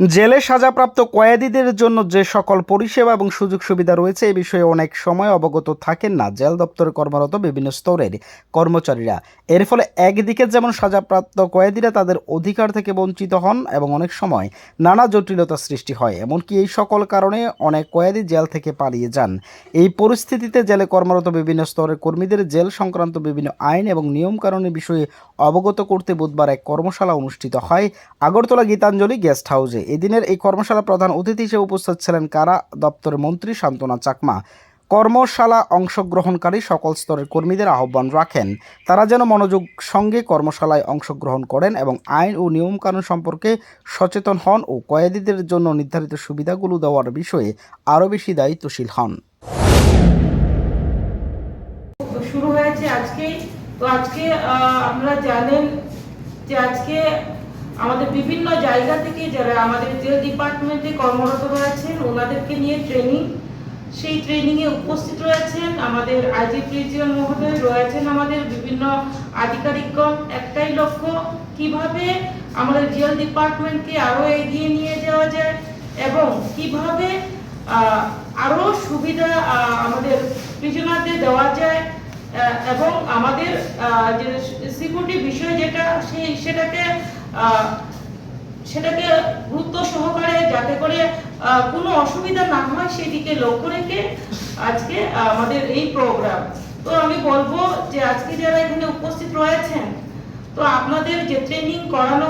জেলে সাজাপ্রাপ্ত কয়েদিদের জন্য যে সকল পরিষেবা এবং সুযোগ সুবিধা রয়েছে এই বিষয়ে অনেক সময় অবগত থাকেন না জেল দপ্তরে কর্মরত বিভিন্ন স্তরের কর্মচারীরা। এর ফলে একদিকে যেমন সাজাপ্রাপ্ত কয়েদিরা তাদের অধিকার থেকে বঞ্চিত হন এবং অনেক সময় নানা জটিলতা সৃষ্টি হয়, এমনকি এই সকল কারণে অনেক কয়েদি জেল থেকে পালিয়ে যান। এই পরিস্থিতিতে জেলে কর্মরত বিভিন্ন স্তরের কর্মীদের জেল সংক্রান্ত বিভিন্ন আইন এবং নিয়মকানুনের বিষয়ে অবগত করতে বুধবার এক কর্মশালা অনুষ্ঠিত হয়। আগরতলা গীতাঞ্জলি গেস্ট হাউসে। এদিনের এই কর্মশালা প্রধান অতিথি হিসেবে উপস্থিত ছিলেন কারা? দপ্তরের মন্ত্রী শান্তনা চাকমা। কর্মশালা অংশগ্রহণকারী সকল স্তরের কর্মীদের আহ্বান রাখেন। তারা যেন মনোযোগ সঙ্গে কর্মশালায় অংশগ্রহণ করেন এবং আইন ও নিয়মকানুন সম্পর্কে সচেতন হন ও কয়েদিদের জন্য নির্ধারিত সুবিধাগুলো দেওয়ার বিষয়ে আরও বেশি দায়িত্বশীল হন। শুরু হয়েছে আজকে তো আজকে আপনারা জানেন যে আজকে আমাদের বিভিন্ন জায়গা থেকে যারা আমাদের জেল ডিপার্টমেন্টে কর্মরত রয়েছেন ওনাদেরকে নিয়ে ট্রেনিং সেই ট্রেনিংয়ে উপস্থিত রয়েছেন আমাদের আইজি প্রিজিয়ন মহোদয়, রয়েছেন আমাদের বিভিন্ন আধিকারিকগণ। একটাই লক্ষ্য, কীভাবে আমাদের জেল ডিপার্টমেন্টকে আরও এগিয়ে নিয়ে যাওয়া যায় এবং কীভাবে আরও সুবিধা আমাদের প্রিজনারদের দেওয়া যায় এবং আমাদের যে সিকিউরিটি বিষয় যেটা, সেই, সেটাকে সেটাকে গুরুত্ব সহকারে যাতে করে কোনো অসুবিধা না হয় সেদিকে লক্ষ্য রেখে আজকে আমাদের এই প্রোগ্রাম তো আমি বলব যে আজকে যারা এখানে উপস্থিত রয়েছেন, তো আপনাদের যে ট্রেনিং করানো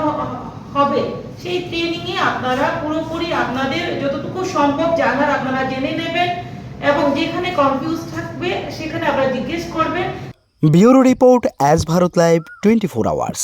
হবে, সেই ট্রেনিংয়ে আপনারা পুরোপুরি আপনাদের যতটুকু সম্ভব জানার আপনারা জেনে নেবেন এবং যেখানে কনফিউজ থাকবে, সেখানে আপনারা জিজ্ঞেস করবেন। Bureau report as Bharat live twenty four hours.